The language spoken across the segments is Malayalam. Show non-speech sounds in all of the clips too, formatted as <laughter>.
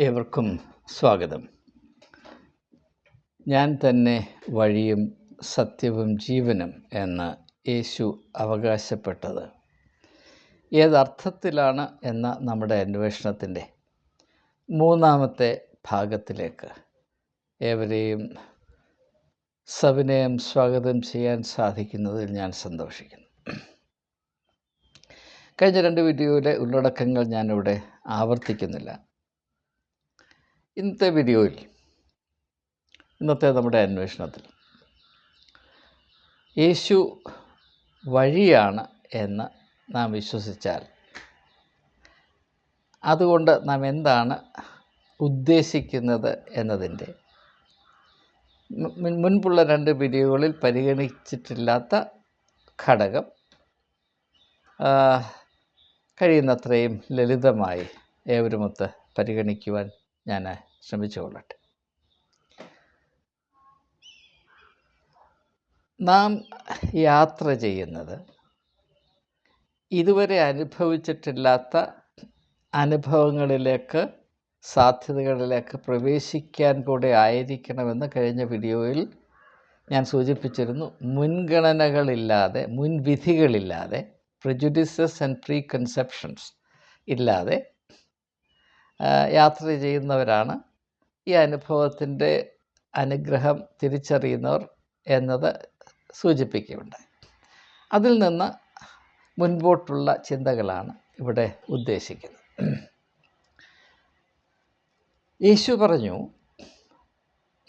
ഏവർക്കും സ്വാഗതം. ഞാൻ തന്നെ വഴിയും സത്യവും ജീവനും എന്ന് യേശു അവകാശപ്പെട്ടത്. ഏതർത്ഥത്തിലാണ് എന്ന നമ്മുടെ അന്വേഷണത്തിന്റെ മൂന്നാമത്തെ ഭാഗത്തിലേക്ക്. ഏവരെയും സവിനയം സ്വാഗതം ചെയ്യാൻ സാധിക്കുന്നതിൽ ഞാൻ സന്തോഷിക്കുന്നു. കഴിഞ്ഞ രണ്ട് വീഡിയോയിലെ ഉള്ളടക്കങ്ങൾ ഞാനിവിടെ ആവർത്തിക്കുന്നില്ല. ഇന്നത്തെ വീഡിയോയിൽ ഇന്നത്തെ നമ്മുടെ അന്വേഷണത്തിൽ യേശു വഴിയാണ് എന്ന് നാം വിശ്വസിച്ചാൽ അതുകൊണ്ട് നാം എന്താണ് ഉദ്ദേശിക്കുന്നത് എന്നതിന്റെ മുൻപുള്ള രണ്ട് വീഡിയോകളിൽ പരിഗണിച്ചിട്ടില്ലാത്ത ഘടകം കഴിയുന്നത്രയും ലളിതമായി ഏവരുമൊത്ത് പരിഗണിക്കുവാൻ ഞാൻ ശ്രമിച്ചുകൊള്ളട്ടെ നാം യാത്ര ചെയ്യുന്നത് ഇതുവരെ അനുഭവിച്ചിട്ടില്ലാത്ത അനുഭവങ്ങളിലേക്ക് സാധ്യതകളിലേക്ക് പ്രവേശിക്കാൻ കൂടെ ആയിരിക്കണമെന്ന് കഴിഞ്ഞ വീഡിയോയിൽ ഞാൻ സൂചിപ്പിച്ചിരുന്നു. മുൻഗണനകളില്ലാതെ മുൻവിധികളില്ലാതെ പ്രജുഡിസസ് ആൻഡ് പ്രീ കൺസെപ്ഷൻസ് ഇല്ലാതെ യാത്ര ചെയ്യുന്നവരാണ് ഈ അനുഭവത്തിന്റെ അനുഗ്രഹം തിരിച്ചറിയുന്നവർ എന്നത് സൂചിപ്പിക്കുകയുണ്ടായി അതിൽ നിന്ന് മുൻപോട്ടുള്ള ചിന്തകളാണ് ഇവിടെ ഉദ്ദേശിക്കുന്നത്. യേശു പറഞ്ഞു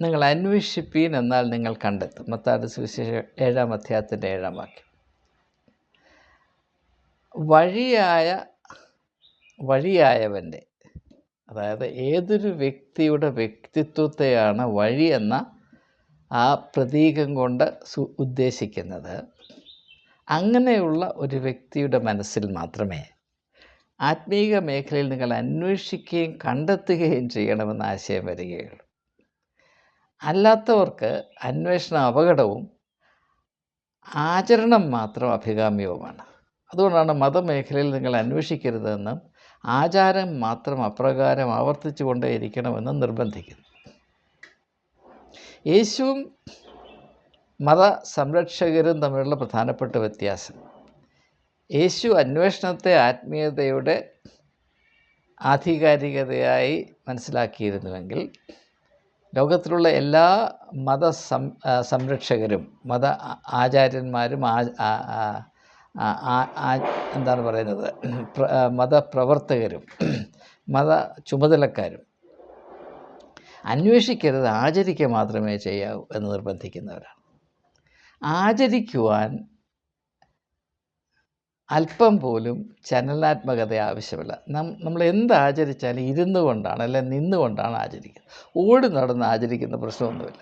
നിങ്ങൾ അന്വേഷിപ്പീൻ എന്നാൽ നിങ്ങൾ കണ്ടെത്തും. മത്താട് സുവിശേഷം ഏഴാം അധ്യായത്തിന്റെ ഏഴാം വാക്യം. വഴിയായ വഴിയായവന്റെ അതായത് ഏതൊരു വ്യക്തിയുടെ വ്യക്തിത്വത്തെയാണ് വഴി എന്ന ആ പ്രതീകം കൊണ്ട് സു ഉദ്ദേശിക്കുന്നത്. അങ്ങനെയുള്ള ഒരു വ്യക്തിയുടെ മനസ്സിൽ മാത്രമേ ആത്മീക മേഖലയിൽ നിങ്ങൾ അന്വേഷിക്കുകയും കണ്ടെത്തുകയും ചെയ്യണമെന്ന ആശയം വരികയുള്ളൂ. അല്ലാത്തവർക്ക് അന്വേഷണ അപകടവും ആചരണം മാത്രം അഭികാമ്യവുമാണ്. അതുകൊണ്ടാണ് മതമേഖലയിൽ നിങ്ങൾ അന്വേഷിക്കരുതെന്നും ആചാരം മാത്രം അപ്രകാരം ആവർത്തിച്ചു കൊണ്ടേയിരിക്കണമെന്ന് നിർബന്ധിക്കുന്നു. യേശുവും മത സംരക്ഷകരും തമ്മിലുള്ള പ്രധാനപ്പെട്ട വ്യത്യാസം. യേശു അന്വേഷണത്തെ ആത്മീയതയുടെ ആധികാരികതയായി മനസ്സിലാക്കിയിരുന്നുവെങ്കിൽ ലോകത്തിലുള്ള എല്ലാ മത സംരക്ഷകരും മത ആചാര്യന്മാരും എന്താണ് പറയുന്നത്? മതപ്രവർത്തകരും മത ചുമതലക്കാരും അന്വേഷിക്കരുത് ആചരിക്കുക മാത്രമേ ചെയ്യാവൂ എന്ന് നിർബന്ധിക്കുന്നവരാണ്. ആചരിക്കുവാൻ അല്പം പോലും ചലനാത്മകത ആവശ്യമില്ല. നമ്മൾ എന്ത് ആചരിച്ചാലും ഇരുന്നു കൊണ്ടാണ് അല്ലെ നിന്നുകൊണ്ടാണ് ആചരിക്കുന്നത്. ഓടി നടന്ന് ആചരിക്കുന്ന പ്രശ്നമൊന്നുമില്ല.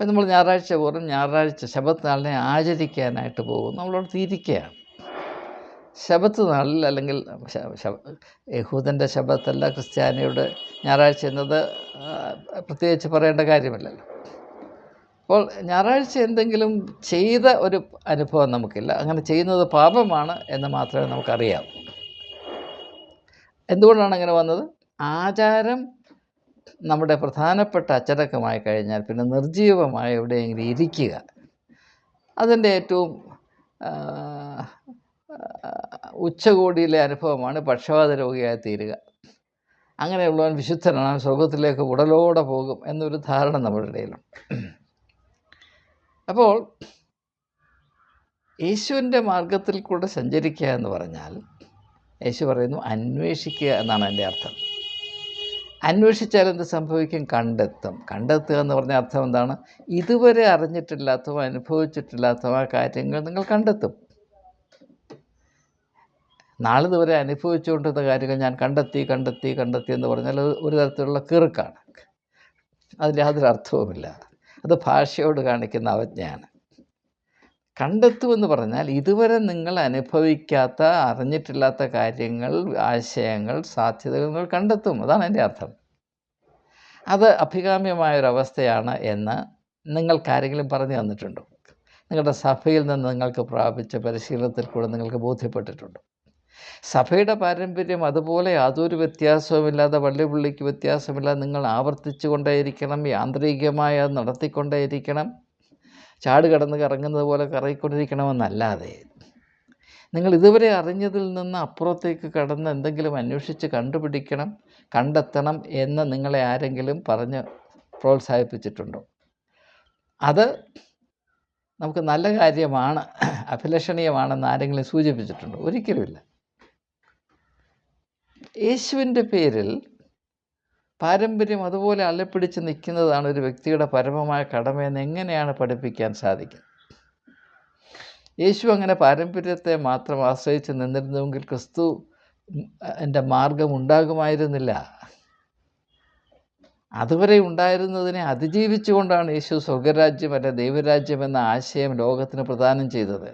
ഇപ്പം നമ്മൾ ഞായറാഴ്ച പോലും ഞായറാഴ്ച ശബത്ത് നാളിനെ ആചരിക്കാനായിട്ട് പോകും നമ്മളോട് തിരിക്കുകയാണ്. ശബത്ത് നാളിൽ അല്ലെങ്കിൽ യഹൂദന്റെ ശബത്തല്ല ക്രിസ്ത്യാനിയുടെ ഞായറാഴ്ച എന്നത് പ്രത്യേകിച്ച് പറയേണ്ട കാര്യമില്ലല്ലോ. അപ്പോൾ ഞായറാഴ്ച എന്തെങ്കിലും ചെയ്ത ഒരു അനുഭവം നമുക്കില്ല. അങ്ങനെ ചെയ്യുന്നത് പാപമാണ് എന്ന് മാത്രമേ നമുക്കറിയാവൂ. എന്തുകൊണ്ടാണ് അങ്ങനെ വന്നത്? ആചാരം നമ്മുടെ പ്രധാനപ്പെട്ട അച്ചടക്കമായി കഴിഞ്ഞാൽ പിന്നെ നിർജീവമായി എവിടെയെങ്കിലും ഇരിക്കുക. അതിന്റെ ഏറ്റവും ഉച്ചകോടിയിലെ അനുഭവമാണ് പക്ഷപാത രോഗിയായി തീരുക. അങ്ങനെയുള്ളവൻ വിശുദ്ധനാണ് സ്വർഗത്തിലേക്ക് ഉടലോടെ പോകും എന്നൊരു ധാരണ നമ്മുടെ ഇടയിലുണ്ട്. അപ്പോൾ യേശുവിന്റെ മാർഗത്തിൽ കൂടെ സഞ്ചരിക്കുക എന്ന് പറഞ്ഞാൽ യേശു പറയുന്നു അന്വേഷിക്കുക എന്നാണ് എന്റെ അർത്ഥം. അന്വേഷിച്ചാൽ എന്ത് സംഭവിക്കും? കണ്ടെത്തും. കണ്ടെത്തുക എന്ന് പറഞ്ഞ അർത്ഥം എന്താണ്? ഇതുവരെ അറിഞ്ഞിട്ടില്ലാത്തവ അനുഭവിച്ചിട്ടില്ലാത്തവ കാര്യങ്ങൾ നിങ്ങൾ കണ്ടെത്തും. നാളിതുവരെ അനുഭവിച്ചുകൊണ്ടിരുന്ന കാര്യങ്ങൾ ഞാൻ കണ്ടെത്തി കണ്ടെത്തി കണ്ടെത്തി എന്ന് പറഞ്ഞാൽ ഒരു തരത്തിലുള്ള കീറുക്കാണ്. അതിൽ യാതൊരു അർത്ഥവുമില്ല. അത് ഭാഷയോട് കാണിക്കുന്ന അവജ്ഞയാണ്. കണ്ടെത്തുമെന്ന് പറഞ്ഞാൽ ഇതുവരെ നിങ്ങൾ അനുഭവിക്കാത്ത അറിഞ്ഞിട്ടില്ലാത്ത കാര്യങ്ങൾ ആശയങ്ങൾ സാധ്യതകൾ നിങ്ങൾ കണ്ടെത്തും. അതാണ് എന്റെ അർത്ഥം. അത് അഭികാമ്യമായൊരവസ്ഥയാണ് എന്ന് നിങ്ങൾക്കാരെങ്കിലും പറഞ്ഞു തന്നിട്ടുണ്ടോ? നിങ്ങളുടെ സഭയിൽ നിന്ന് നിങ്ങൾക്ക് പ്രാപിച്ച പരിശീലനത്തിൽ കൂടെ നിങ്ങൾക്ക് ബോധ്യപ്പെട്ടിട്ടുണ്ടോ? സഭയുടെ പാരമ്പര്യം അതുപോലെ യാതൊരു വ്യത്യാസവുമില്ലാതെ വള്ളിപുള്ളിക്ക് വ്യത്യാസമില്ലാതെ നിങ്ങൾ ആവർത്തിച്ചു കൊണ്ടേയിരിക്കണം യാന്ത്രികമായി അത് നടത്തിക്കൊണ്ടേയിരിക്കണം. ചാട് കടന്ന് കറങ്ങുന്നത് പോലെ കറങ്ങിക്കൊണ്ടിരിക്കണമെന്നല്ലാതെ നിങ്ങൾ ഇതുവരെ അറിഞ്ഞതിൽ നിന്ന് അപ്പുറത്തേക്ക് കടന്ന് എന്തെങ്കിലും അന്വേഷിച്ച് കണ്ടുപിടിക്കണം കണ്ടെത്തണം എന്ന് നിങ്ങളെ ആരെങ്കിലും പറഞ്ഞ് പ്രോത്സാഹിപ്പിച്ചിട്ടുണ്ടോ? അത് നമുക്ക് നല്ല കാര്യമാണ് അഭിലഷണീയമാണെന്ന് ആരെങ്കിലും സൂചിപ്പിച്ചിട്ടുണ്ടോ? ഒരിക്കലുമില്ല. യേശുവിന്റെ പേരിൽ പാരമ്പര്യം അതുപോലെ അലപ്പിടിച്ച് നിൽക്കുന്നതാണ് ഒരു വ്യക്തിയുടെ പരമമായ കടമയെന്ന് എങ്ങനെയാണ് പഠിപ്പിക്കാൻ സാധിക്കുക യേശു അങ്ങനെ പാരമ്പര്യത്തെ മാത്രം ആശ്രയിച്ച് നിന്നിരുന്നുവെങ്കിൽ ക്രിസ്തു എന്റെ മാർഗം ഉണ്ടാകുമായിരുന്നില്ല. അതുവരെ ഉണ്ടായിരുന്നതിനെ അതിജീവിച്ചുകൊണ്ടാണ് യേശു സ്വർഗരാജ്യം അല്ലെ ദൈവരാജ്യം എന്ന ആശയം ലോകത്തിന് പ്രദാനം ചെയ്തത്.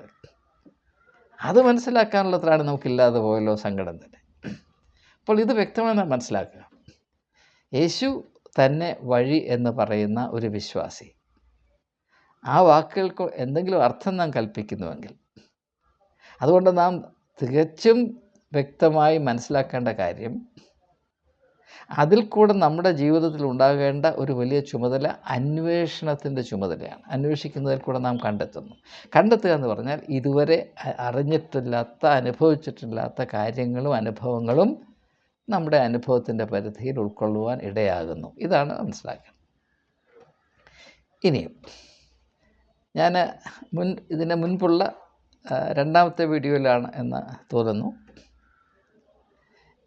അത് മനസ്സിലാക്കാനുള്ളത്രയാണ് നമുക്കില്ലാതെ പോയല്ലോ സങ്കടം തന്നെ. അപ്പോൾ ഇത് വ്യക്തമായി നാം മനസ്സിലാക്കുക. യേശു തന്നെ വഴി എന്ന് പറയുന്ന ഒരു വിശ്വാസി. ആ വാക്കുകൾക്ക് എന്തെങ്കിലും അർത്ഥം നാം കൽപ്പിക്കുന്നുവെങ്കിൽ അതുകൊണ്ട് നാം തികച്ചും വ്യക്തമായി മനസ്സിലാക്കേണ്ട കാര്യം അതിൽ കൂടെ നമ്മുടെ ജീവിതത്തിൽ ഉണ്ടാകേണ്ട ഒരു വലിയ ചുമതല അന്വേഷണത്തിന്റെ ചുമതലയാണ്. അന്വേഷിക്കുന്നതിൽ കൂടെ നാം കണ്ടെത്തുന്നു. കണ്ടെത്തുക എന്ന് പറഞ്ഞാൽ ഇതുവരെ അറിഞ്ഞിട്ടില്ലാത്ത അനുഭവിച്ചിട്ടില്ലാത്ത കാര്യങ്ങളും അനുഭവങ്ങളും നമ്മുടെ അനുഭവത്തിന്റെ പരിധിയിൽ ഉൾക്കൊള്ളുവാൻ ഇടയാകുന്നു. ഇതാണ് മനസ്സിലാക്കുന്നത് ഇനിയും ഞാൻ മുൻ ഇതിന് മുൻപുള്ള രണ്ടാമത്തെ വീഡിയോയിലാണ് എന്ന് തോന്നുന്നു.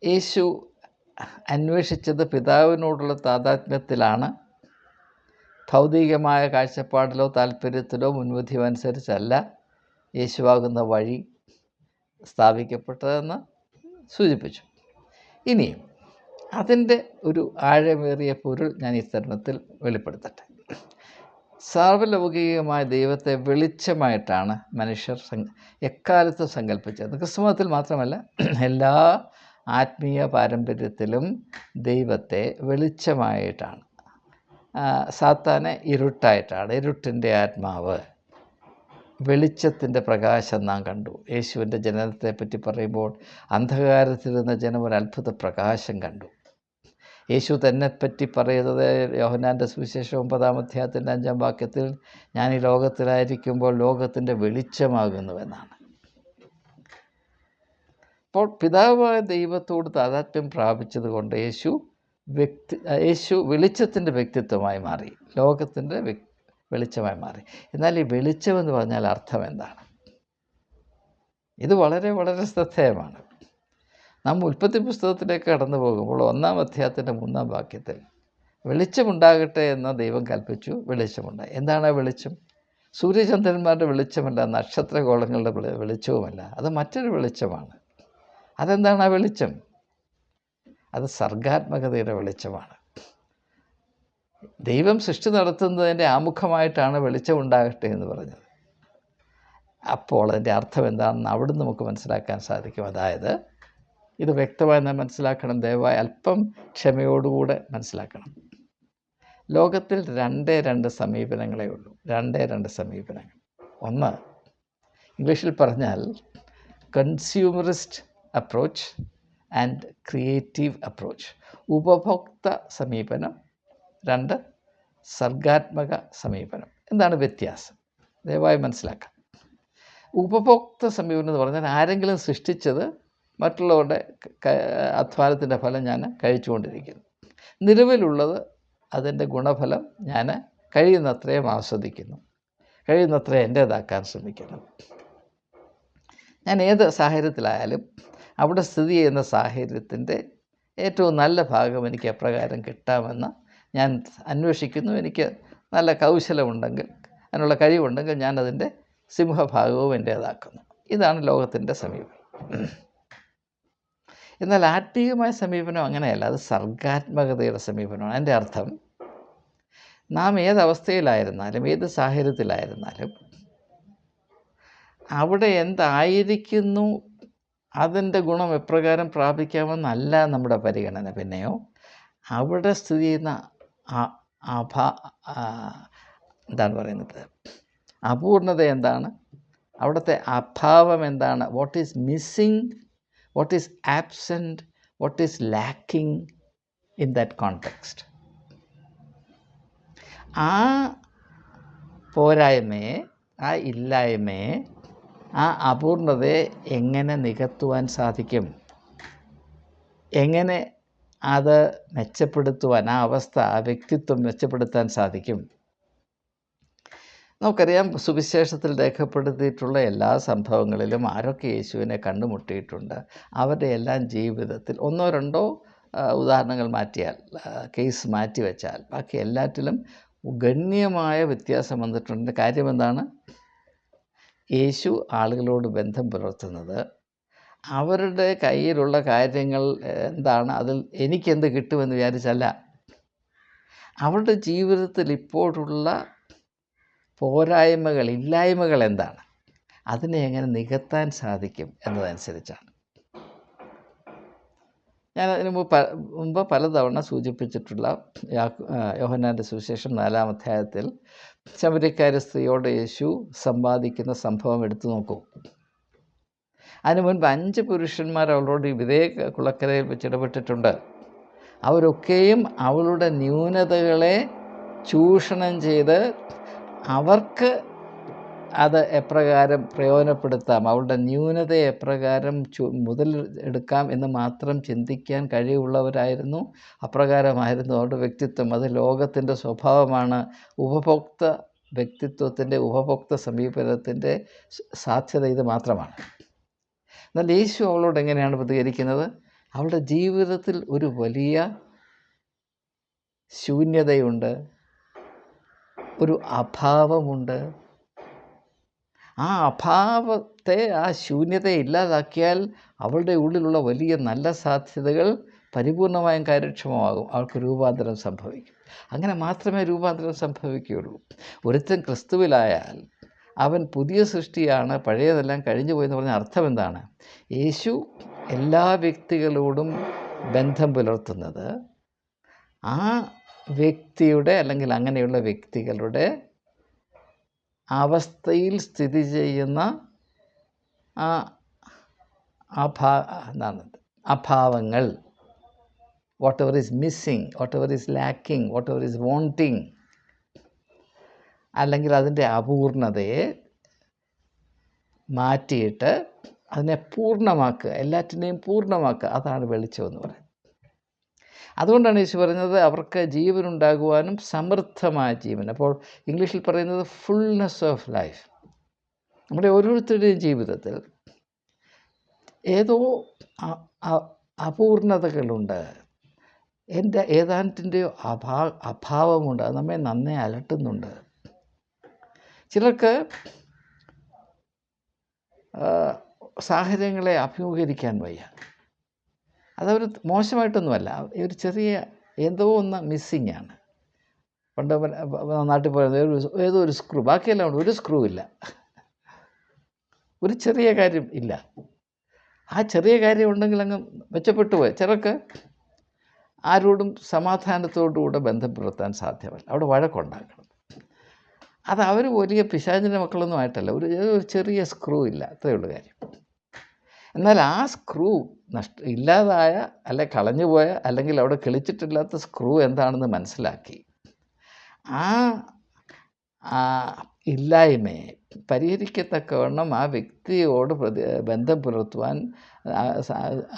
യേശു അന്വേഷിച്ചത് പിതാവിനോടുള്ള താതാത്മ്യത്തിലാണ്. ഭൗതികമായ കാഴ്ചപ്പാടിലോ താല്പര്യത്തിലോ മുൻവിധിയോ അനുസരിച്ചല്ല യേശുവാകുന്ന വഴി സ്ഥാപിക്കപ്പെട്ടതെന്ന് സൂചിപ്പിച്ചു. ഇനിയും അതിന്റെ ഒരു ആഴമേറിയ പൊരുൾ ഞാൻ ഈ തരുണത്തിൽ വെളിപ്പെടുത്തട്ടെ. സാർവലൗകികമായ ദൈവത്തെ വെളിച്ചമായിട്ടാണ് മനുഷ്യർ സങ് എക്കാലത്തും സങ്കല്പിച്ചത് ക്രിസ്തുമതത്തിൽ മാത്രമല്ല എല്ലാ ആത്മീയ പാരമ്പര്യത്തിലും ദൈവത്തെ വെളിച്ചമായിട്ടാണ്. സാത്താനെ ഇരുട്ടായിട്ടാണ് ഇരുട്ടിന്റെ ആത്മാവ്. വെളിച്ചത്തിന്റെ പ്രകാശം നാം കണ്ടു. യേശുവിന്റെ ജനനത്തെ പറ്റി പറയുമ്പോൾ അന്ധകാരത്തിലിരുന്ന ജനം ഒരു അത്ഭുത പ്രകാശം കണ്ടു. യേശു തന്നെപ്പറ്റി പറയുന്നത് യോഹനാന്റെ സുവിശേഷം ഒമ്പതാം അധ്യായത്തിന്റെ അഞ്ചാം വാക്യത്തിൽ ഞാൻ ഈ ലോകത്തിലായിരിക്കുമ്പോൾ ലോകത്തിന്റെ വെളിച്ചമാകുന്നുവെന്നാണ്. അപ്പോൾ പിതാവായ ദൈവത്തോട് താതാത്മ്യം പ്രാപിച്ചതുകൊണ്ട് യേശു വ്യക്തി യേശു വെളിച്ചത്തിന്റെ വ്യക്തിത്വമായി മാറി. ലോകത്തിന്റെ വ്യക് വെളിച്ചമായി മാറി. എന്നാൽ ഈ വെളിച്ചം എന്ന് പറഞ്ഞാൽ അർത്ഥം എന്താണ്? ഇത് വളരെ വളരെ ശ്രദ്ധേയമാണ്. നാം ഉൽപ്പത്തി പുസ്തകത്തിലേക്ക് കടന്നു പോകുമ്പോൾ ഒന്നാം അധ്യായത്തിന്റെ മൂന്നാം വാക്യത്തിൽ വെളിച്ചമുണ്ടാകട്ടെ എന്ന് ദൈവം കൽപ്പിച്ചു വെളിച്ചമുണ്ടായി എന്താണ് വെളിച്ചം? സൂര്യചന്ദ്രന്മാരുടെ വെളിച്ചമല്ല നക്ഷത്രഗോളങ്ങളുടെ വെളിച്ചവുമല്ല. അത് മറ്റൊരു വെളിച്ചമാണ്. അതെന്താണ് ആ വെളിച്ചം? അത് സർഗാത്മകതയുടെ വെളിച്ചമാണ്. ദൈവം സൃഷ്ടി നടത്തുന്നതിന്റെ ആമുഖമായിട്ടാണ് വെളിച്ചമുണ്ടാകട്ടെ എന്ന് പറഞ്ഞത്. അപ്പോൾ അതിന്റെ അർത്ഥം എന്താണെന്ന് അവിടുന്ന് നമുക്ക് മനസ്സിലാക്കാൻ സാധിക്കും. അതായത് ഇത് വ്യക്തമായി നാം മനസ്സിലാക്കണം ദയവായി അല്പം ക്ഷമയോടുകൂടെ മനസ്സിലാക്കണം. ലോകത്തിൽ രണ്ടേ രണ്ട് സമീപനങ്ങളേ ഉള്ളൂ. രണ്ടേ രണ്ട് സമീപനങ്ങൾ. ഒന്ന് ഇംഗ്ലീഷിൽ പറഞ്ഞാൽ consumerist approach and creative approach ഉപഭോക്ത സമീപനം രണ്ട് സർഗാത്മക സമീപനം. എന്താണ് വ്യത്യാസം? ദയവായി മനസ്സിലാക്കാം. ഉപഭോക്തൃ സമീപനം എന്ന് പറഞ്ഞാൽ ആരെങ്കിലും സൃഷ്ടിച്ചത് മറ്റുള്ളവരുടെ അധ്വാനത്തിന്റെ ഫലം ഞാൻ കഴിച്ചുകൊണ്ടിരിക്കുന്നു. നിലവിലുള്ളത് അതിന്റെ ഗുണഫലം ഞാൻ കഴിയുന്നത്രയും ആസ്വദിക്കുന്നു. കഴിയുന്നത്ര എന്റേതാക്കാൻ ശ്രമിക്കുന്നു ഞാൻ ഏത് സാഹചര്യത്തിലായാലും അവിടെ സ്ഥിതി ചെയ്യുന്ന സാഹചര്യത്തിന്റെ ഏറ്റവും നല്ല ഭാഗം എനിക്ക് എപ്രകാരം കിട്ടാമെന്ന് ഞാൻ അന്വേഷിക്കുന്നു. എനിക്ക് നല്ല കൗശലമുണ്ടെങ്കിൽ അതിനുള്ള കഴിവുണ്ടെങ്കിൽ ഞാനതിന്റെ സിംഹഭാഗവും എന്റേതാക്കുന്നു. ഇതാണ് ലോകത്തിന്റെ സമീപനം. എന്നാൽ ആത്മീയമായ സമീപനം അങ്ങനെയല്ല. അത് സർഗാത്മകതയുടെ സമീപനമാണ്. എന്റെ അർത്ഥം നാം ഏതവസ്ഥയിലായിരുന്നാലും ഏത് സാഹചര്യത്തിലായിരുന്നാലും അവിടെ എന്തായിരിക്കുന്നു അതിന്റെ ഗുണം എപ്രകാരം പ്രാപിക്കാമെന്നല്ല നമ്മുടെ പരിഗണന. പിന്നെയോ അവിടെ സ്ഥിതി ചെയ്യുന്ന അഭാ എന്താണ് പറയുന്നത്? അപൂർണത എന്താണ്? അവിടുത്തെ അഭാവം എന്താണ്? What is missing what is absent what is lacking in that context ആ പോരായ്മയെ ആ ഇല്ലായ്മയെ ആ അപൂർണതയെ എങ്ങനെ നികത്തുവാൻ സാധിക്കും? എങ്ങനെ അത് മെച്ചപ്പെടുത്തുവാൻ ആ അവസ്ഥ ആ വ്യക്തിത്വം മെച്ചപ്പെടുത്താൻ സാധിക്കും. നമുക്കറിയാം സുവിശേഷത്തിൽ രേഖപ്പെടുത്തിയിട്ടുള്ള എല്ലാ സംഭവങ്ങളിലും ആരൊക്കെ യേശുവിനെ കണ്ടുമുട്ടിയിട്ടുണ്ട് അവരുടെ എല്ലാം ജീവിതത്തിൽ ഒന്നോ രണ്ടോ ഉദാഹരണങ്ങൾ മാറ്റിയാൽ കേസ് മാറ്റി വെച്ചാൽ ബാക്കി എല്ലാറ്റിലും ഗണ്യമായ വ്യത്യാസം വന്നിട്ടുണ്ട്. കാര്യം എന്താണ്? യേശു ആളുകളോട് ബന്ധം പുലർത്തുന്നത് അവരുടെ കയ്യിലുള്ള കാര്യങ്ങൾ എന്താണ് അതിൽ എനിക്കെന്ത് കിട്ടുമെന്ന് വിചാരിച്ചല്ല. അവരുടെ ജീവിതത്തിൽ ഇപ്പോഴുള്ള പോരായ്മകൾ ഇല്ലായ്മകൾ എന്താണ്? അതിനെ എങ്ങനെ നികത്താൻ സാധിക്കും എന്നതനുസരിച്ചാണ്. ഞാൻ അതിന് മുമ്പ് മുമ്പ് പലതവണ സൂചിപ്പിച്ചിട്ടുള്ള യോഹനാന്റെ സുവിശേഷം നാലാം അധ്യായത്തിൽ ശബരിക്കാരി സ്ത്രീയോട് യേശു സമ്പാദിക്കുന്ന സംഭവം എടുത്തു നോക്കൂ. അതിനു മുൻപ് അഞ്ച് പുരുഷന്മാർ അവളോട് ഇതേ കുളക്കരയിൽ വെച്ച് ഇടപെട്ടിട്ടുണ്ട്. അവരൊക്കെയും അവളുടെ ന്യൂനതകളെ ചൂഷണം ചെയ്ത് അവർക്ക് അത് എപ്രകാരം പ്രയോജനപ്പെടുത്താം അവളുടെ ന്യൂനതയെ എപ്രകാരം ചു മുതൽ എടുക്കാം എന്ന് മാത്രം ചിന്തിക്കാൻ കഴിവുള്ളവരായിരുന്നു. അപ്രകാരമായിരുന്നു അവരുടെ വ്യക്തിത്വം. അത് ലോകത്തിന്റെ സ്വഭാവമാണ്. ഉപഭോക്ത വ്യക്തിത്വത്തിന്റെ ഉപഭോക്ത സമീപനത്തിന്റെ സാധ്യത ഇത് മാത്രമാണ്. എന്നാൽ യേശു അവളോട് എങ്ങനെയാണ് പ്രതികരിക്കുന്നത്? അവളുടെ ജീവിതത്തിൽ ഒരു വലിയ ശൂന്യതയുണ്ട് ഒരു അഭാവമുണ്ട്. ആ അഭാവത്തെ ആ ശൂന്യതയെ ഇല്ലാതാക്കിയാൽ അവളുടെ ഉള്ളിലുള്ള വലിയ നല്ല സാധ്യതകൾ പരിപൂർണമായും കാര്യക്ഷമമാകും. അവൾക്ക് രൂപാന്തരം സംഭവിക്കും. അങ്ങനെ മാത്രമേ രൂപാന്തരം സംഭവിക്കുകയുള്ളൂ. ഒരുത്തൻ ക്രിസ്തുവിലായാൽ അവൻ പുതിയ സൃഷ്ടിയാണ് പഴയതെല്ലാം കഴിഞ്ഞു പോയെന്ന് പറഞ്ഞ അർത്ഥം എന്താണ്? യേശു എല്ലാ വ്യക്തികളോടും ബന്ധം പുലർത്തുന്നത് ആ വ്യക്തിയുടെ അല്ലെങ്കിൽ അങ്ങനെയുള്ള വ്യക്തികളുടെ അവസ്ഥയിൽ സ്ഥിതി ചെയ്യുന്ന ആ അഭാ എന്താണ് അഭാവങ്ങൾ. Whatever is missing whatever is lacking whatever is wanting അല്ലെങ്കിൽ അതിന്റെ അപൂർണതയെ മാറ്റിയിട്ട് അതിനെ പൂർണമാക്കുക എല്ലാറ്റിനെയും പൂർണമാക്കുക. അതാണ് വെളിച്ചം എന്ന് പറയുന്നത്. അതുകൊണ്ടാണ് യേശു പറയുന്നത് അവർക്ക് ജീവൻ ഉണ്ടാകുവാനും സമൃദ്ധമായ ജീവൻ. അപ്പോൾ ഇംഗ്ലീഷിൽ പറയുന്നത് ഫുൾനെസ് ഓഫ് ലൈഫ് നമ്മുടെ ഓരോരുത്തരുടെയും ജീവിതത്തിൽ ഏതോ അപൂർണതകളുണ്ട്. എന്റെ ഏതാണ്ടിന്റെയോ അഭാ അഭാവമുണ്ട്. അത് നമ്മെ നന്നേ അലട്ടുന്നുണ്ട്. ചിലർക്ക് സാഹചര്യങ്ങളെ അഭിമുഖീകരിക്കാൻ വയ്യ. അതവർ മോശമായിട്ടൊന്നുമല്ല. ഒരു ചെറിയ എന്തോ ഒന്ന് മിസ്സിങ് ആണ്. പണ്ട് നാട്ടിൽ പോയത് ഏതോ ഒരു സ്ക്രൂ ബാക്കിയെല്ലാം ഉണ്ട്. ഒരു സ്ക്രൂ ഇല്ല. ഒരു ചെറിയ കാര്യം ഇല്ല. ആ ചെറിയ കാര്യം ഉണ്ടെങ്കിൽ അങ്ങ് മെച്ചപ്പെട്ടു പോയി. ചിലർക്ക് ആരോടും സമാധാനത്തോടുകൂടെ ബന്ധം പുലർത്താൻ സാധ്യമല്ല. അവിടെ വഴക്കുണ്ടാക്കണം. അത് അവർ വലിയ പിശാചിന്റെ മക്കളൊന്നും ആയിട്ടല്ല. ഒരു ഒരു ചെറിയ സ്ക്രൂ ഇല്ല. അത്രയേ ഉള്ളൂ കാര്യം. എന്നാൽ ആ സ്ക്രൂ നഷ്ട ഇല്ലാതായ അല്ലെ കളഞ്ഞു പോയ അല്ലെങ്കിൽ അവിടെ കിളിച്ചിട്ടില്ലാത്ത സ്ക്രൂ എന്താണെന്ന് മനസ്സിലാക്കി. ആ ഇല്ലായ്മയെ പരിഹരിക്കത്തക്കവണ്ണം ആ വ്യക്തിയോട് പ്രതി ബന്ധം പുലർത്തുവാൻ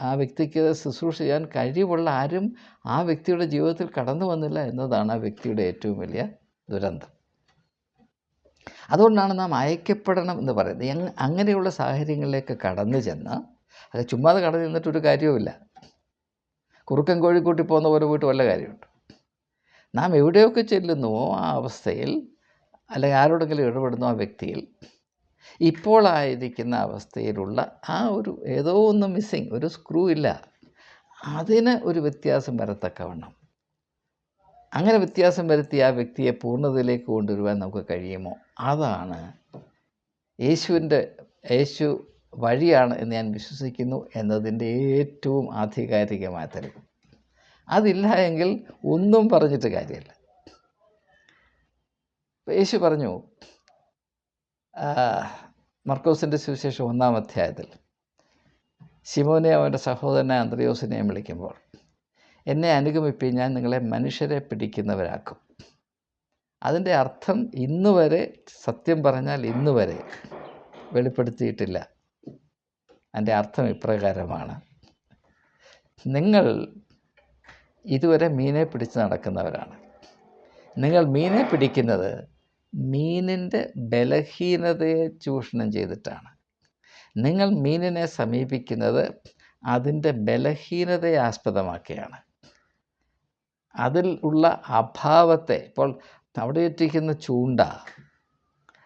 ആ വ്യക്തിക്ക് ശുശ്രൂഷ ചെയ്യാൻ കഴിവുള്ള ആരും ആ വ്യക്തിയുടെ ജീവിതത്തിൽ കടന്നു വന്നില്ല എന്നതാണ് ആ വ്യക്തിയുടെ ഏറ്റവും വലിയ ദുരന്തം. അതുകൊണ്ടാണ് നാം അയക്കപ്പെടണം എന്ന് പറയുന്നത്. അങ്ങനെയുള്ള സാഹചര്യങ്ങളിലേക്ക് കടന്നു ചെന്ന് അത് ചുമ്മാതെ കടന്നു ചെന്നിട്ടൊരു കാര്യവുമില്ല. കുറുക്കൻ കോഴിക്കൂട്ടി പോകുന്ന പോലെ പോയിട്ട് വല്ല കാര്യമുണ്ട്. നാം എവിടെയൊക്കെ ചെല്ലുന്നുവോ ആ അവസ്ഥയിൽ അല്ലെങ്കിൽ ആരോടെങ്കിലും ഇടപെടുന്നു ആ വ്യക്തിയിൽ ഇപ്പോൾ ആയിരിക്കുന്ന അവസ്ഥയിലുള്ള ആ ഒരു ഏതോ ഒന്ന് മിസ്സിങ് ഒരു സ്ക്രൂ ഇല്ല. അതിന് ഒരു വ്യത്യാസം വരത്തക്കവണ്ണം. അങ്ങനെ വ്യത്യാസം വരുത്തി ആ വ്യക്തിയെ പൂർണതയിലേക്ക് കൊണ്ടുവരുവാൻ നമുക്ക് കഴിയുമോ? അതാണ് യേശുവിന്റെ യേശു വഴിയാണ് എന്ന് ഞാൻ വിശ്വസിക്കുന്നു എന്നതിന്റെ ഏറ്റവും ആധികാരികമായ തെളിവ്. അതില്ല എങ്കിൽ ഒന്നും പറഞ്ഞിട്ട് കാര്യമില്ല. യേശു പറഞ്ഞു മർക്കോസിന്റെ സുവിശേഷം ഒന്നാം അധ്യായത്തിൽ ശിമോനെ അവന്റെ സഹോദരനെ അന്ത്രയോസിനെയും വിളിക്കുമ്പോൾ എന്നെ അനുഗമിപ്പിൻ ഞാൻ നിങ്ങളെ മനുഷ്യരെ പിടിക്കുന്നവരാക്കും. അതിന്റെ അർത്ഥം ഇന്ന് വരെ സത്യം പറഞ്ഞാൽ ഇന്ന് വരെ വെളിപ്പെടുത്തിയിട്ടില്ല. അതിന്റെ അർത്ഥം ഇപ്രകാരമാണ്. നിങ്ങൾ ഇതുവരെ മീനെ പിടിച്ച് നടക്കുന്നവരാണ്. നിങ്ങൾ മീനെ പിടിക്കുന്നത് മീനിന്റെ ബലഹീനതയെ ചൂഷണം ചെയ്തിട്ടാണ്. നിങ്ങൾ മീനിനെ സമീപിക്കുന്നത് അതിന്റെ ബലഹീനതയെ ആസ്പദമാക്കിയാണ്. അതിൽ ഉള്ള അഭാവത്തെ ഇപ്പോൾ അവിടെ ചൂണ്ട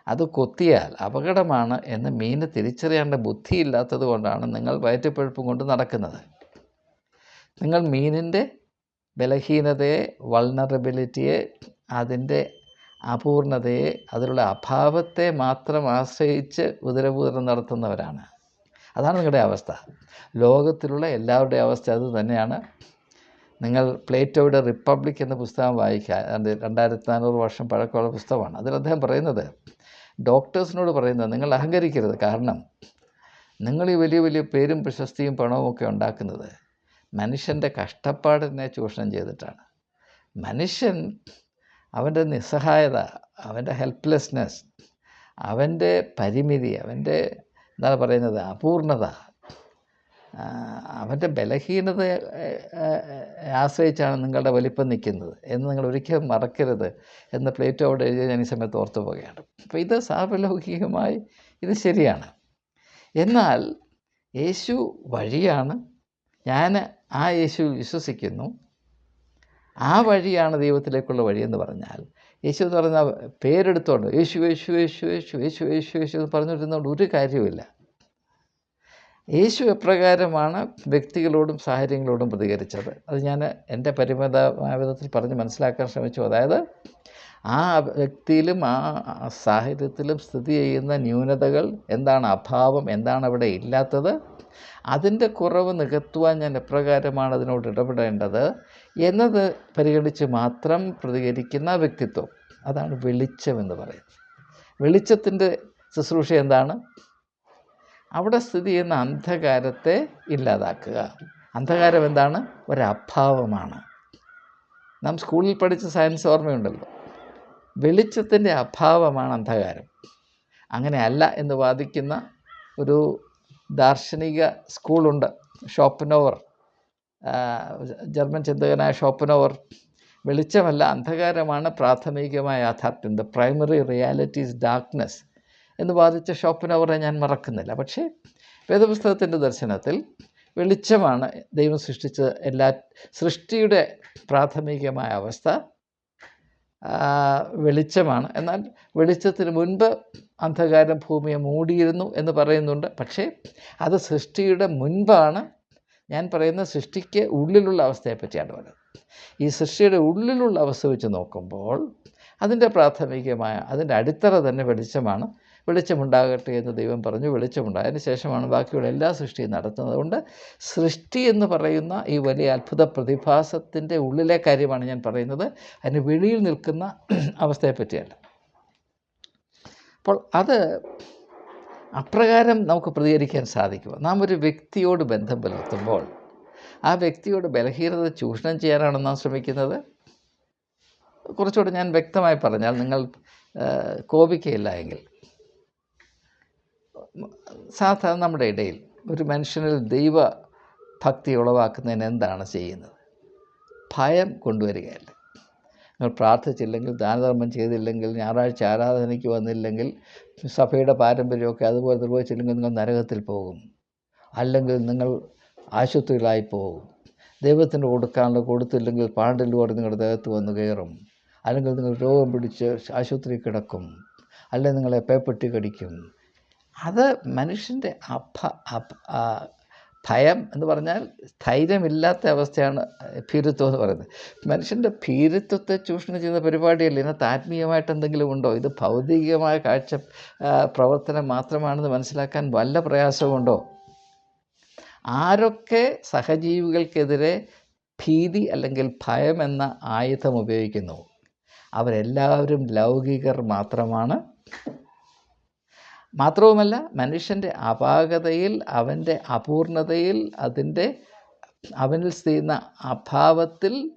അത് കൊത്തിയാൽ അപകടമാണ് എന്ന് മീന് തിരിച്ചറിയേണ്ട ബുദ്ധിയില്ലാത്തത് കൊണ്ടാണ് നിങ്ങൾ വയറ്റപ്പഴുപ്പും കൊണ്ട് നടക്കുന്നത്. നിങ്ങൾ മീനിന്റെ ബലഹീനതയെ വൾണറബിലിറ്റിയെ അതിന്റെ അപൂർണതയെ അതിലുള്ള അഭാവത്തെ മാത്രം ആശ്രയിച്ച് ഉദരപൂതരം നടത്തുന്നവരാണ്. അതാണ് നിങ്ങളുടെ അവസ്ഥ. ലോകത്തിലുള്ള എല്ലാവരുടെയും അവസ്ഥ അത് തന്നെയാണ്. നിങ്ങൾ പ്ലേറ്റോയുടെ റിപ്പബ്ലിക് എന്ന പുസ്തകം വായിക്കുക. രണ്ടായിരത്തി നാനൂറ് വർഷം പഴക്കമുള്ള പുസ്തകമാണ്. അതിൽ അദ്ദേഹം പറയുന്നത് ഡോക്ടേഴ്സിനോട് പറയുന്നത് നിങ്ങൾ അഹങ്കരിക്കരുത്. കാരണം നിങ്ങൾ ഈ വലിയ വലിയ പേരും പ്രശസ്തിയും പണവും ഒക്കെ ഉണ്ടാക്കുന്നത് മനുഷ്യന്റെ കഷ്ടപ്പാടിനെ ചൂഷണം ചെയ്തിട്ടാണ്. മനുഷ്യൻ അവന്റെ നിസ്സഹായത അവന്റെ ഹെൽപ്ലെസ്നെസ് അവന്റെ പരിമിതി അവന്റെ എന്താണ് പറയുന്നത് അപൂർണത അവന്റെ ബലഹീനത ആശ്രയിച്ചാണ് നിങ്ങളുടെ വലിപ്പം നിൽക്കുന്നത് എന്ന് നിങ്ങൾ ഒരിക്കലും മറക്കരുത് എന്ന് പ്ലേറ്റോ അവിടെ എഴുതിയ ഞാൻ ഈ സമയത്ത് ഓർത്തു പോവുകയാണ്. അപ്പോൾ ഇത് സാർവലൗകികമായി ഇത് ശരിയാണ്. എന്നാൽ യേശു വഴിയാണ് ഞാൻ ആ യേശു വിശ്വസിക്കുന്നു. ആ വഴിയാണ് ദൈവത്തിലേക്കുള്ള വഴിയെന്ന് പറഞ്ഞാൽ യേശു എന്ന് പറഞ്ഞാൽ പേരെടുത്തോണ്ട് യേശു യേശു യേശു യേശു യേശു യേശു യേശു എന്ന് പറഞ്ഞുകൊണ്ടിരുന്നതുകൊണ്ട് ഒരു കാര്യവുമില്ല. യേശു എപ്രകാരമാണ് വ്യക്തികളോടും സാഹചര്യങ്ങളോടും പ്രതികരിച്ചത്? അത് ഞാൻ എന്റെ പരിമിതമായ വിധത്തിൽ പറഞ്ഞ് മനസ്സിലാക്കാൻ ശ്രമിച്ചു. അതായത് ആ വ്യക്തിയിലും ആ സാഹചര്യത്തിലും സ്ഥിതി ചെയ്യുന്ന ന്യൂനതകൾ എന്താണ്? അഭാവം എന്താണ് അവിടെ ഇല്ലാത്തത്? അതിന്റെ കുറവ് നികത്തുവാൻ ഞാൻ എപ്രകാരമാണ് അതിനോട് ഇടപെടേണ്ടത്? എന്നത് പരിഗണിച്ച് മാത്രം പ്രതികരിക്കുന്ന വ്യക്തിത്വം. അതാണ് വെളിച്ചം എന്ന് പറയുന്നത്. വെളിച്ചത്തിന്റെ ശുശ്രൂഷ എന്താണ്? അവിടെ സ്ഥിതി ചെയ്യുന്ന അന്ധകാരത്തെ ഇല്ലാതാക്കുക. അന്ധകാരം എന്താണ്? ഒരഭാവമാണ്. നാം സ്കൂളിൽ പഠിച്ച സയൻസ് ഓർമ്മയുണ്ടല്ലോ. വെളിച്ചത്തിന്റെ അഭാവമാണ് അന്ധകാരം. അങ്ങനെയല്ല എന്ന് വാദിക്കുന്ന ഒരു ദാർശനിക സ്കൂളുണ്ട് ഷോപ്പനോവർ. ജർമ്മൻ ചിന്തകനായ ഷോപ്പനോവർ വെളിച്ചമല്ല അന്ധകാരമാണ് പ്രാഥമികമായ യാഥാർത്ഥ്യം the primary reality is darkness എന്ന് വാദിച്ച ഷോപ്പനവറെ ഞാൻ മറക്കുന്നില്ല. പക്ഷേ വേദപുസ്തകത്തിന്റെ ദർശനത്തിൽ വെളിച്ചമാണ് ദൈവം സൃഷ്ടിച്ച എല്ലാ സൃഷ്ടിയുടെ പ്രാഥമികമായ അവസ്ഥ വെളിച്ചമാണ്. എന്നാൽ വെളിച്ചത്തിന് മുൻപ് അന്ധകാരം ഭൂമിയെ മൂടിയിരുന്നു എന്ന് പറയുന്നുണ്ട്. പക്ഷേ അത് സൃഷ്ടിയുടെ മുൻപാണ്. ഞാൻ പറയുന്ന സൃഷ്ടിക്ക് ഉള്ളിലുള്ള അവസ്ഥയെ പറ്റിയാണ് പറയുന്നത്. ഈ സൃഷ്ടിയുടെ ഉള്ളിലുള്ള അവസ്ഥ വെച്ച് നോക്കുമ്പോൾ അതിന്റെ പ്രാഥമികമായ അതിന്റെ അടിത്തറ തന്നെ വെളിച്ചമാണ്. വെളിച്ചമുണ്ടാകട്ടെ എന്ന് ദൈവം പറഞ്ഞു. വെളിച്ചമുണ്ടായതിന് ശേഷമാണ് ബാക്കിയുള്ള എല്ലാ സൃഷ്ടിയും നടത്തുന്നത്. അതുകൊണ്ട് സൃഷ്ടി എന്ന് പറയുന്ന ഈ വലിയ അത്ഭുത പ്രതിഭാസത്തിന്റെ ഉള്ളിലെ കാര്യമാണ് ഞാൻ പറയുന്നത്. അതിന് വെളിയിൽ നിൽക്കുന്ന <clears throat> അവസ്ഥയെ പറ്റിയല്ല അപ്പോൾ അത് അപ്രകാരം നമുക്ക് പ്രതികരിക്കാൻ സാധിക്കുമോ നാം ഒരു വ്യക്തിയോട് ബന്ധം പുലർത്തുമ്പോൾ ആ വ്യക്തിയോട് ബലഹീനത ചൂഷണം ചെയ്യാനാണ് നാം ശ്രമിക്കുന്നത്. കുറച്ചുകൂടെ ഞാൻ വ്യക്തമായി പറഞ്ഞാൽ നിങ്ങൾ കോപിക്കയില്ല എങ്കിൽ സാധാരണ നമ്മുടെ ഇടയിൽ ഒരു മനുഷ്യനിൽ ദൈവ ഭക്തി ഉളവാക്കുന്നതിന് എന്താണ് ചെയ്യുന്നത്? ഭയം കൊണ്ടുവരികയല്ല. നിങ്ങൾ പ്രാർത്ഥിച്ചില്ലെങ്കിൽ ദാനധർമ്മം ചെയ്തില്ലെങ്കിൽ ഞായറാഴ്ച ആരാധനയ്ക്ക് വന്നില്ലെങ്കിൽ സഭയുടെ പാരമ്പര്യമൊക്കെ അതുപോലെ നിർവഹിച്ചില്ലെങ്കിൽ നിങ്ങൾ നരകത്തിൽ പോകും. അല്ലെങ്കിൽ നിങ്ങൾ ആശുപത്രിയിലായി പോകും. ദൈവത്തിന് കൊടുക്കാനുള്ള കൊടുത്തില്ലെങ്കിൽ പാണ്ടിലൂടെ നിങ്ങളുടെ ദേഹത്ത് വന്ന് കയറും. അല്ലെങ്കിൽ നിങ്ങൾ രോഗം പിടിച്ച് ആശുപത്രി കിടക്കും. അല്ലെങ്കിൽ നിങ്ങളെ പേപ്പെട്ടി കടിക്കും. അത് മനുഷ്യന്റെ അഭ ഭയം എന്ന് പറഞ്ഞാൽ ധൈര്യമില്ലാത്ത അവസ്ഥയാണ് ഭീരുത്വം എന്ന് പറയുന്നത്. മനുഷ്യന്റെ ഭീരുത്വത്തെ ചൂഷണം ചെയ്യുന്ന പരിപാടിയല്ല. ഇതിനകത്ത് ആത്മീയമായിട്ട് എന്തെങ്കിലും ഉണ്ടോ? ഇത് ഭൗതികമായ കാഴ്ച പ്രവർത്തനം മാത്രമാണെന്ന് മനസ്സിലാക്കാൻ വല്ല പ്രയാസമുണ്ടോ ആരൊക്കെ സഹജീവികൾക്കെതിരെ ഭീതി അല്ലെങ്കിൽ ഭയം എന്ന ആയുധം ഉപയോഗിക്കുന്നു? അവരെല്ലാവരും ലൗകികർ മാത്രമാണ്. മാത്രവുമല്ല മനുഷ്യന്റെ അപാകതയിൽ അവന്റെ അപൂർണതയിൽ അതിന്റെ അവനിൽ ചെയ്യുന്ന അഭാവത്തിൽ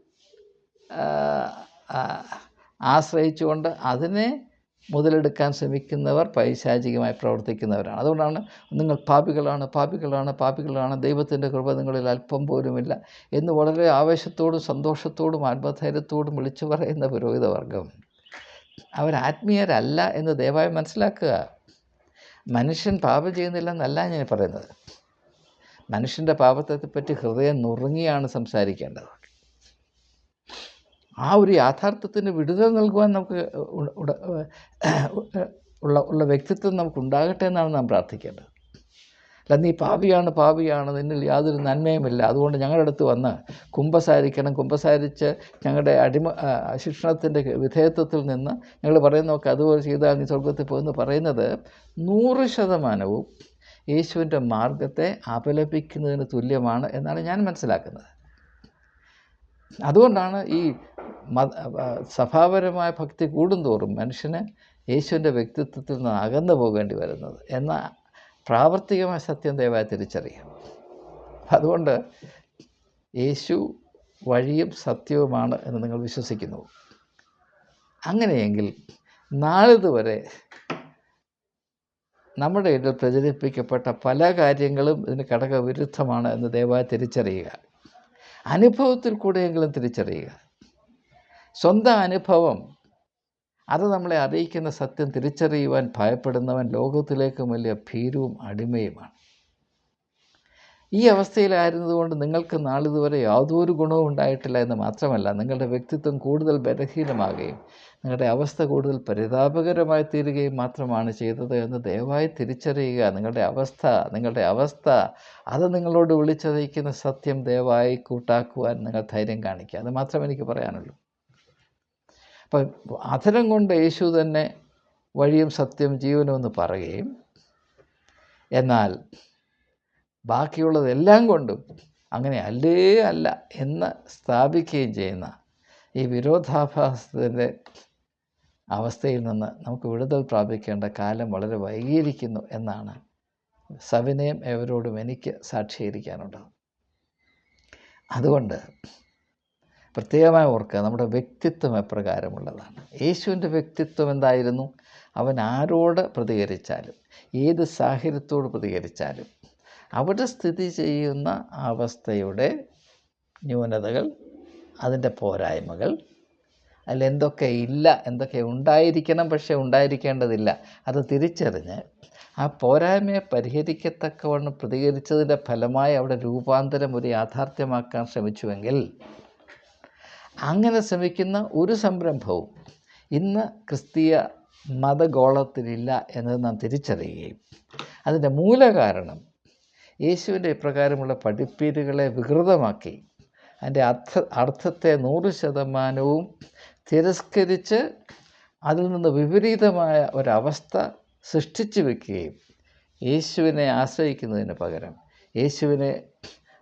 ആശ്രയിച്ചുകൊണ്ട് അതിനെ മുതലെടുക്കാൻ ശ്രമിക്കുന്നവർ പൈശാചികമായി പ്രവർത്തിക്കുന്നവരാണ്. അതുകൊണ്ടാണ് നിങ്ങൾ പാപികളാണ് പാപികളാണ് പാപികളാണ് ദൈവത്തിന്റെ കൃപ നിങ്ങളിൽ അല്പം പോലുമില്ല എന്ന് വളരെ ആവേശത്തോടും സന്തോഷത്തോടും ആത്മധൈര്യത്തോടും വിളിച്ചു പറയുന്ന പുരോഹിതവർഗം. അവരാത്മീയരല്ല എന്ന് ദയവായി മനസ്സിലാക്കുക. മനുഷ്യൻ പാപം ചെയ്യുന്നില്ല എന്നല്ല ഞാൻ പറയുന്നത്. മനുഷ്യന്റെ പാപത്തെപ്പറ്റി ഹൃദയം നുറുങ്ങിയാണ് സംസാരിക്കേണ്ടത്. ആ ഒരു യാഥാർത്ഥ്യത്തിന് വിടുതൽ നൽകുവാൻ നമുക്ക് ഉള്ള ഉള്ള വ്യക്തിത്വം നമുക്കുണ്ടാകട്ടെ എന്നാണ് നാം പ്രാർത്ഥിക്കേണ്ടത്. അല്ല നീ പാപിയാണ് പാപിയാണ് നിന്നിൽ യാതൊരു നന്മയുമില്ല. അതുകൊണ്ട് ഞങ്ങളുടെ അടുത്ത് വന്ന് കുമ്പസാരിക്കണം. കുമ്പസാരിച്ച് ഞങ്ങളുടെ അടിമ ശിക്ഷണത്തിന്റെ വിധേയത്വത്തിൽ നിന്ന് ഞങ്ങൾ പറയുന്നതൊക്കെ അതുപോലെ ചെയ്താൽ നീ സ്വർഗത്തിൽ പോകുമെന്ന് പറയുന്നത് നൂറ് ശതമാനവും യേശുവിന്റെ മാർഗത്തെ അപലപിക്കുന്നതിന് തുല്യമാണ് എന്നാണ് ഞാൻ മനസ്സിലാക്കുന്നത്. അതുകൊണ്ടാണ് ഈ സഭാപരമായ ഭക്തി കൂടുന്തോറും മനുഷ്യന് യേശുവിന്റെ വ്യക്തിത്വത്തിൽ നിന്ന് അകന്നു പോകേണ്ടി വരുന്നത് എന്ന പ്രാവർത്തികമായ സത്യം ദയവായി തിരിച്ചറിയാം. അതുകൊണ്ട് യേശു വഴിയും സത്യവുമാണ് എന്ന് നിങ്ങൾ വിശ്വസിക്കുന്നു. അങ്ങനെയെങ്കിൽ നാളിതുവരെ നമ്മുടെ ഇടയിൽ പ്രചരിപ്പിക്കപ്പെട്ട പല കാര്യങ്ങളും ഇതിന് ഘടകവിരുദ്ധമാണ് എന്ന് ദയവായി തിരിച്ചറിയുക. അനുഭവത്തിൽ കൂടെയെങ്കിലും തിരിച്ചറിയുക. സ്വന്തം അനുഭവം അത് നമ്മളെ അറിയിക്കുന്ന സത്യം തിരിച്ചറിയുവാൻ ഭയപ്പെടുന്നവൻ ലോകത്തിലേക്കും വലിയ ഭീരുവും അടിമയുമാണ്. ഈ അവസ്ഥയിലായിരുന്നതുകൊണ്ട് നിങ്ങൾക്ക് നാളിതുവരെ യാതൊരു ഗുണവും ഉണ്ടായിട്ടില്ല എന്ന് മാത്രമല്ല നിങ്ങളുടെ വ്യക്തിത്വം കൂടുതൽ ബലഹീനമാകുകയും നിങ്ങളുടെ അവസ്ഥ കൂടുതൽ പരിതാപകരമായി തീരുകയും മാത്രമാണ് ചെയ്തത് എന്ന് ദയവായി തിരിച്ചറിയുക. നിങ്ങളുടെ അവസ്ഥ നിങ്ങളുടെ അവസ്ഥ അത് നിങ്ങളോട് വിളിച്ചറിയിക്കുന്ന സത്യം ദയവായി കൂട്ടാക്കുവാൻ നിങ്ങൾ ധൈര്യം കാണിക്കുക. അത് മാത്രമേ എനിക്ക് പറയാനുള്ളൂ. അപ്പം അധരം കൊണ്ട് യേശു തന്നെ വഴിയും സത്യം ജീവനും എന്ന് പറയുകയും എന്നാൽ ബാക്കിയുള്ളതെല്ലാം കൊണ്ടും അങ്ങനെ അല്ലേ അല്ല എന്ന് സ്ഥാപിക്കുകയും ചെയ്യുന്ന ഈ വിരോധാഭാസത്തിന്റെ അവസ്ഥയിൽ നിന്ന് നമുക്ക് വിടുതൽ പ്രാപിക്കേണ്ട കാലം വളരെ വൈകിയിരിക്കുന്നു എന്നാണ് സവിനയം എവരോടും എനിക്ക് സാക്ഷീകരിക്കാനുള്ളത്. അതുകൊണ്ട് പ്രത്യേകമായി ഓർക്കുക നമ്മുടെ വ്യക്തിത്വം എപ്രകാരമുള്ളതാണ്. യേശുവിന്റെ വ്യക്തിത്വം എന്തായിരുന്നു? അവൻ ആരോട് പ്രതികരിച്ചാലും ഏത് സാഹചര്യത്തോട് പ്രതികരിച്ചാലും അവിടെ സ്ഥിതി ചെയ്യുന്ന അവസ്ഥയുടെ ന്യൂനതകൾ അതിന്റെ പോരായ്മകൾ അതിൽ എന്തൊക്കെ ഇല്ല എന്തൊക്കെ ഉണ്ടായിരിക്കണം പക്ഷേ ഉണ്ടായിരിക്കേണ്ടതില്ല അത് തിരിച്ചറിഞ്ഞ് ആ പോരായ്മയെ പരിഹരിക്കത്തക്കവണ്ണം പ്രതികരിച്ചതിന്റെ ഫലമായി അവിടെ രൂപാന്തരം ഒരു യാഥാർത്ഥ്യമാക്കാൻ ശ്രമിച്ചുവെങ്കിൽ അങ്ങനെ ശ്രമിക്കുന്ന ഒരു സംരംഭവും ഇന്ന് ക്രിസ്തീയ മതഗോളത്തിലില്ല എന്നത് നാം തിരിച്ചറിയുകയും അതിന്റെ മൂലകാരണം യേശുവിന്റെ ഇപ്രകാരമുള്ള പഠിപ്പീരുകളെ വികൃതമാക്കി അതിന്റെ അർത്ഥ അർത്ഥത്തെ നൂറ് ശതമാനവും തിരസ്കരിച്ച് അതിൽ നിന്ന് വിപരീതമായ ഒരവസ്ഥ സൃഷ്ടിച്ചു വെക്കുകയും യേശുവിനെ ആശ്രയിക്കുന്നതിന് പകരം യേശുവിനെ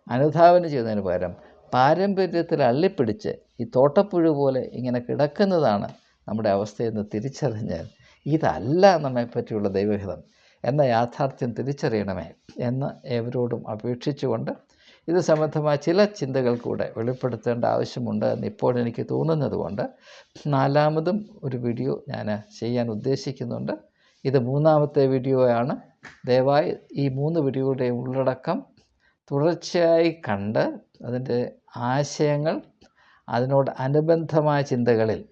അനുധാവനം ചെയ്യുന്നതിന് പകരം പാരമ്പര്യത്തിൽ അള്ളിപ്പിടിച്ച് ഈ തോട്ടപ്പുഴു പോലെ ഇങ്ങനെ കിടക്കുന്നതാണ് നമ്മുടെ അവസ്ഥയെന്ന് തിരിച്ചറിഞ്ഞാൽ ഇതല്ല നമ്മെപ്പറ്റിയുള്ള ദൈവഹിതം എന്ന യാഥാർത്ഥ്യം തിരിച്ചറിയണമേ എന്ന് ഏവരോടും അപേക്ഷിച്ചുകൊണ്ട് ഇത് സംബന്ധമായ ചില ചിന്തകൾ കൂടെ വെളിപ്പെടുത്തേണ്ട ആവശ്യമുണ്ട് എന്ന് ഇപ്പോൾ എനിക്ക് തോന്നുന്നത് കൊണ്ട് നാലാമതും ഒരു വീഡിയോ ഞാൻ ചെയ്യാൻ ഉദ്ദേശിക്കുന്നുണ്ട്. ഇത് മൂന്നാമത്തെ വീഡിയോയാണ്. ദയവായി ഈ മൂന്ന് വീഡിയോയുടെ ഉള്ളടക്കം തുടർച്ചയായി കണ്ട് അതിന്റെ ആശയങ്ങൾ അതിനോട് അനുബന്ധമായ ചിന്തകളിൽ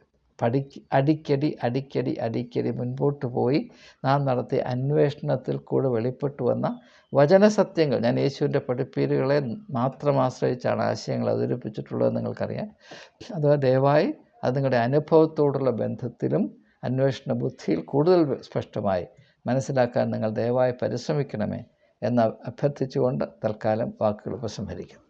പഠി അടിക്കടി അടിക്കടി അടിക്കടി മുൻപോട്ട് പോയി നാം നടത്തിയ അന്വേഷണത്തിൽ കൂടെ വെളിപ്പെട്ടു വന്ന വചനസത്യങ്ങൾ. ഞാൻ യേശുവിന്റെ പഠിപ്പീരുകളെ മാത്രം ആശ്രയിച്ചാണ് ആശയങ്ങൾ അവതരിപ്പിച്ചിട്ടുള്ളതെന്ന് നിങ്ങൾക്കറിയാം. അഥവാ ദയവായി അത് നിങ്ങളുടെ അനുഭവത്തോടുള്ള ബന്ധത്തിലും അന്വേഷണ ബുദ്ധിയിൽ കൂടുതൽ സ്പഷ്ടമായി മനസ്സിലാക്കാൻ നിങ്ങൾ ദയവായി പരിശ്രമിക്കണമേ. എന്ന് അഭ്യർത്ഥിച്ചുകൊണ്ട് തൽക്കാലം വാക്കുകൾ ഉപസംഹരിക്കുന്നു.